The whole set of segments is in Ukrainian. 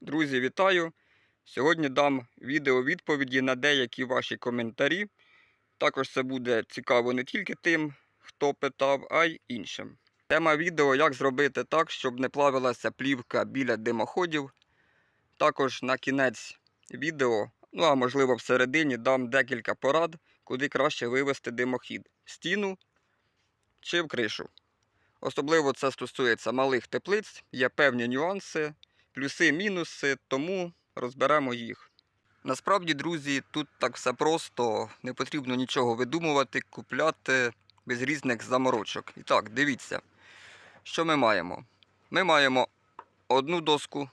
Друзі, вітаю! Сьогодні дам відео відповіді на деякі ваші коментарі. Також це буде цікаво не тільки тим, хто питав, а й іншим. Тема відео як зробити так, щоб не плавилася плівка біля димоходів. Також на кінець відео, ну а можливо всередині, дам декілька порад, куди краще вивести димохід в стіну чи в кришу. Особливо це стосується малих теплиць, є певні нюанси, плюси, мінуси, тому розберемо їх. Насправді, друзі, тут так все просто, не потрібно нічого видумувати, купляти без різних заморочок. І так, дивіться, що ми маємо. Ми маємо одну доску,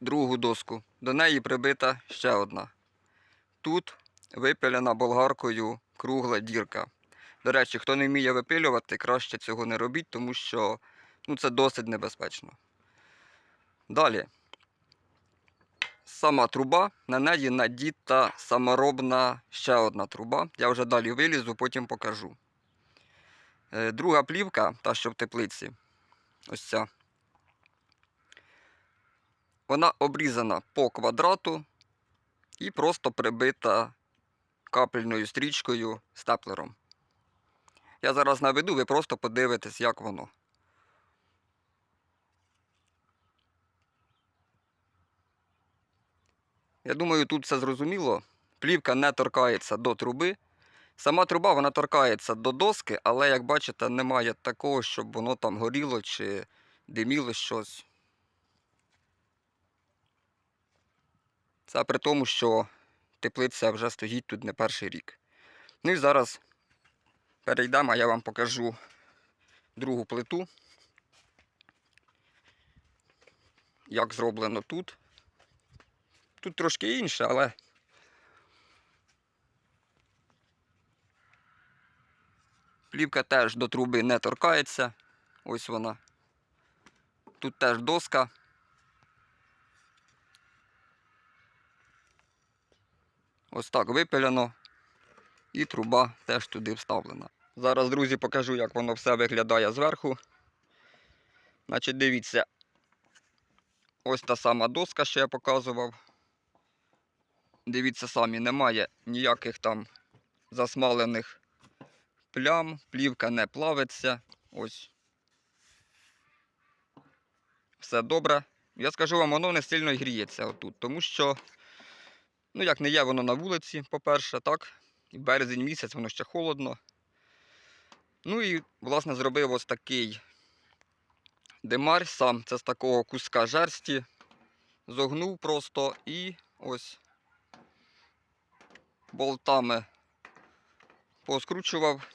другу доску, до неї прибита ще одна. Тут випилена болгаркою кругла дірка. До речі, хто не вміє випилювати, краще цього не робіть, тому що ну, це досить небезпечно. Далі. Сама труба, на неї надіта саморобна ще одна труба. Я вже далі вилізу, потім покажу. Е, Друга плівка, та що в теплиці, ось ця. Вона обрізана по квадрату і просто прибита капельною стрічкою степлером. Я зараз наведу, ви просто подивитесь, як воно. Я думаю, тут все зрозуміло. Плівка не торкається до труби. Сама труба вона торкається до доски, але, як бачите, немає такого, щоб воно там горіло чи диміло щось. Це при тому, що теплиця вже стоїть тут не перший рік. Ну і зараз перейдемо, а я вам покажу другу плиту. Як зроблено тут. Тут трошки інше, але. Плівка теж до труби не торкається. Ось вона. Тут теж доска. Ось так випилено. І труба теж туди вставлена. Зараз, друзі, покажу, як воно все виглядає зверху. Значить, дивіться. Ось та сама доска, що я показував. Дивіться самі, немає ніяких там засмалених плям, плівка не плавиться. Ось. Все добре. Я скажу вам, воно не сильно гріється отут, тому що, ну, як не є воно на вулиці, по-перше, так. І березень місяць, воно ще холодно. Ну і, власне, зробив ось такий димар сам. Це з такого куска жерсті. Зогнув просто і ось болтами поскручував.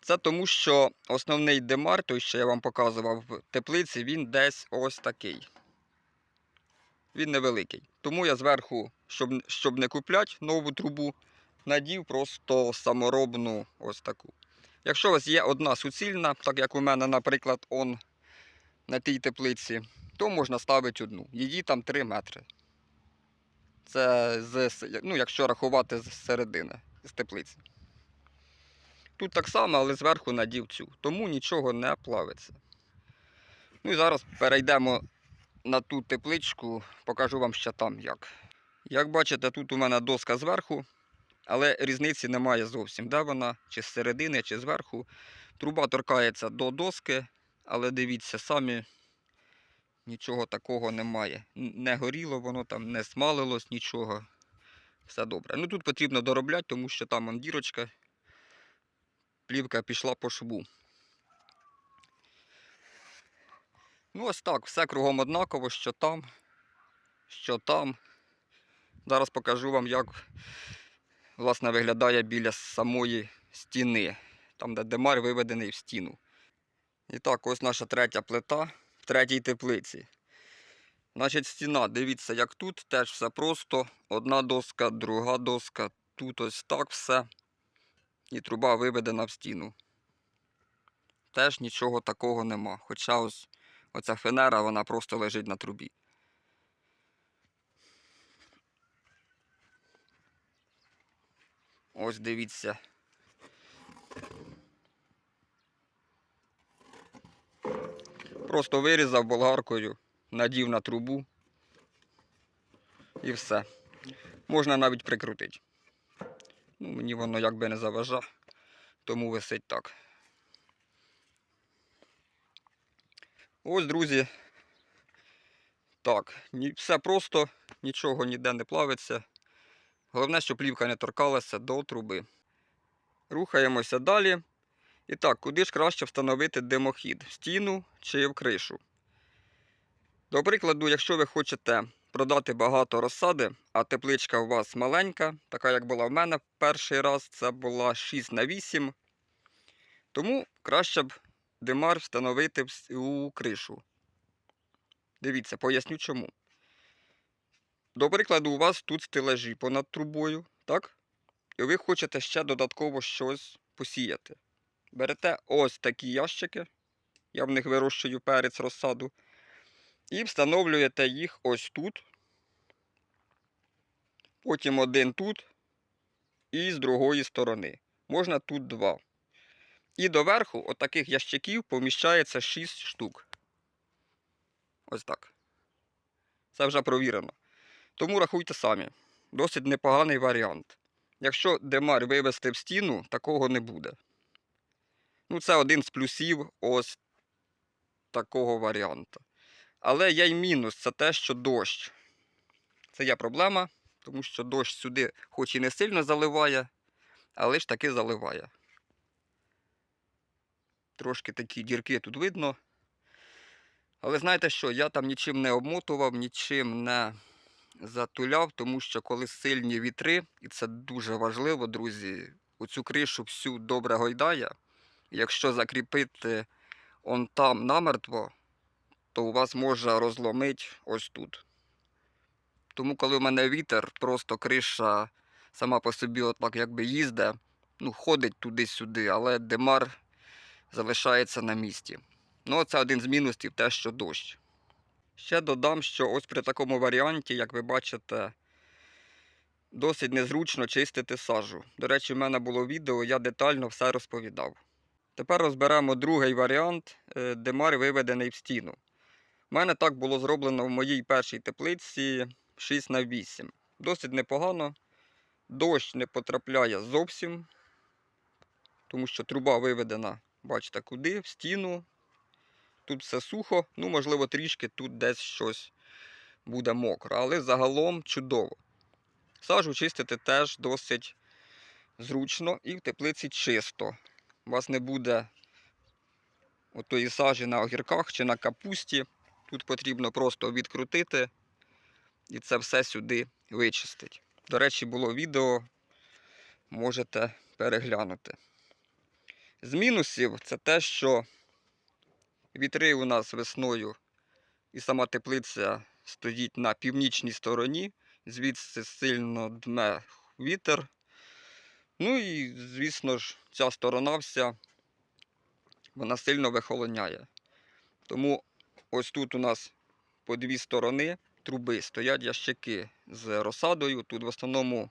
Це тому, що основний димар, той, що я вам показував в теплиці, він десь ось такий. Він невеликий. Тому я зверху, щоб, щоб не купляти нову трубу, надів просто саморобну ось таку. Якщо у вас є одна суцільна, так як у мене, наприклад, он на тій теплиці, то можна ставити одну. Її там 3 метри. Це з, ну, якщо рахувати з середини, з теплиці. Тут так само, але зверху надів цю, тому нічого не плавиться. Ну і зараз перейдемо на ту тепличку, покажу вам ще там як. Як бачите, тут у мене доска зверху, але різниці немає зовсім. Де вона? Чи з середини, чи зверху. Труба торкається до доски, але дивіться, самі нічого такого немає. Не горіло воно там, не смалилось нічого. Все добре. Ну тут потрібно доробляти, тому що там он дірочка. Плівка пішла по шву. Ну, ось так, все кругом однаково, що там, що там. Зараз покажу вам, як власне виглядає біля самої стіни, там, де демар виведений в стіну. І так, ось наша третя плита третій теплиці. Значить, стіна, дивіться, як тут, теж все просто. Одна доска, друга доска, тут ось так все. І труба виведена в стіну. Теж нічого такого нема. Хоча ось оця фенера, вона просто лежить на трубі. Ось дивіться. Просто вирізав болгаркою, надів на трубу І все. Можна навіть прикрутити. Ну, мені воно якби не заважа, тому висить так. Ось, друзі. Так, все просто, нічого ніде не плавиться. Головне, щоб плівка не торкалася до труби. Рухаємося далі. І так, куди ж краще встановити димохід? В стіну чи в кришу? До прикладу, якщо ви хочете продати багато розсади, а тепличка у вас маленька, така як була в мене перший раз, це була 6 на 8. Тому краще б димар встановити у кришу. Дивіться, поясню чому. До прикладу, у вас тут стелажі понад трубою, так? І ви хочете ще додатково щось посіяти. Берете ось такі ящики, я в них вирощую перець розсаду, і встановлюєте їх ось тут. Потім один тут і з другої сторони. Можна тут два. І доверху отаких ящиків поміщається 6 штук. Ось так. Це вже провірено. Тому рахуйте самі. Досить непоганий варіант. Якщо демар вивести в стіну, такого не буде. Ну, це один з плюсів ось такого варіанту. Але є й мінус це те, що дощ. Це є проблема, тому що дощ сюди, хоч і не сильно заливає, але ж таки заливає. Трошки такі дірки тут видно. Але знаєте що, я там нічим не обмотував, нічим не затуляв, тому що коли сильні вітри, і це дуже важливо, друзі, оцю кришу всю добре гойдає. Якщо закріпити он там намертво, то у вас може розломити ось тут. Тому, коли в мене вітер, просто криша сама по собі отак якби їздить, ну, ходить туди-сюди, але демар залишається на місці. Ну, це один з мінусів те, що дощ. Ще додам, що ось при такому варіанті, як ви бачите, досить незручно чистити сажу. До речі, в мене було відео, я детально все розповідав. Тепер розберемо другий варіант, е, демар виведений в стіну. У мене так було зроблено в моїй першій теплиці 6 на 8. Досить непогано. Дощ не потрапляє зовсім, тому що труба виведена, бачите, куди, в стіну. Тут все сухо, ну, можливо, трішки тут десь щось буде мокро, але загалом чудово. Сажу чистити теж досить зручно і в теплиці чисто. У вас не буде отої сажі на огірках чи на капусті. Тут потрібно просто відкрутити і це все сюди вичистити. До речі, було відео, можете переглянути. З мінусів це те, що вітри у нас весною і сама теплиця стоїть на північній стороні, звідси сильно дме вітер. Ну і, звісно ж, ця сторона вся вона сильно вихолоняє. Тому ось тут у нас по дві сторони труби стоять ящики з розсадою. Тут в основному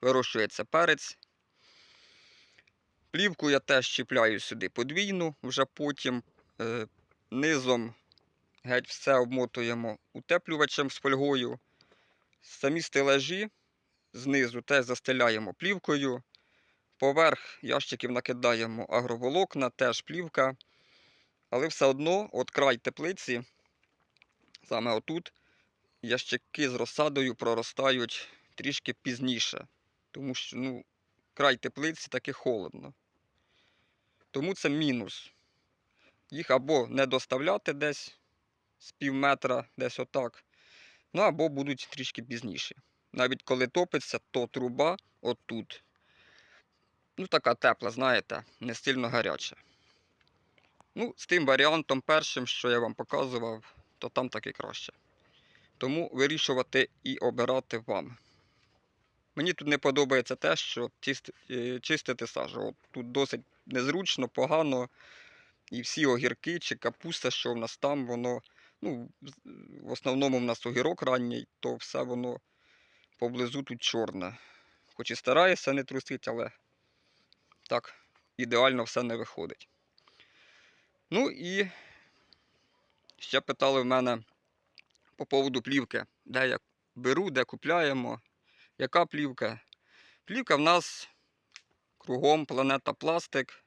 вирощується перець. Плівку я теж чіпляю сюди подвійну, вже потім е, низом геть все обмотуємо утеплювачем з фольгою. Самі стелажі знизу теж застеляємо плівкою. Поверх ящиків накидаємо агроволокна, теж плівка. Але все одно, от край теплиці, саме отут, ящики з розсадою проростають трішки пізніше. Тому що ну, край теплиці таки холодно. Тому це мінус. Їх або не доставляти десь з пів метра, десь отак. Ну або будуть трішки пізніше. Навіть коли топиться, то труба отут. Ну, така тепла, знаєте, не сильно гаряча. Ну, з тим варіантом першим, що я вам показував, то там таки краще. Тому вирішувати і обирати вам. Мені тут не подобається те, що е, чистити сажу. От тут досить незручно, погано. І всі огірки чи капуста, що в нас там, воно, ну, в основному в нас огірок ранній, то все воно поблизу тут чорне. Хоч і стараюся не трусити, але так ідеально все не виходить. Ну і ще питали в мене по поводу плівки, де я беру, де купляємо, яка плівка. Плівка в нас кругом планета пластик.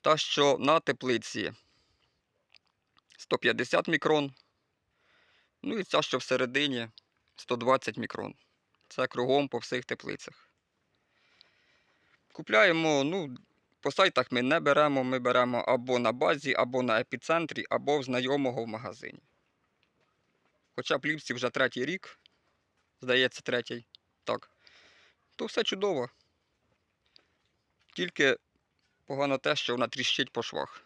Та, що на теплиці 150 мікрон. Ну і ця, що всередині 120 мікрон. Це кругом по всіх теплицях. Купляємо, ну, по сайтах ми не беремо, ми беремо або на базі, або на епіцентрі, або в знайомого в магазині. Хоча плівці вже третій рік, здається, третій. Так. То все чудово. Тільки погано те, що вона тріщить по швах.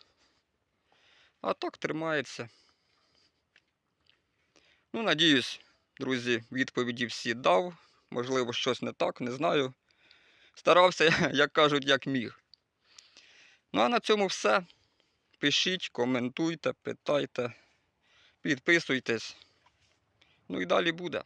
А так тримається. Ну, надіюсь, друзі, відповіді всі дав. Можливо, щось не так, не знаю. Старався, як кажуть, як міг. Ну а на цьому все. Пишіть, коментуйте, питайте, підписуйтесь. Ну і далі буде.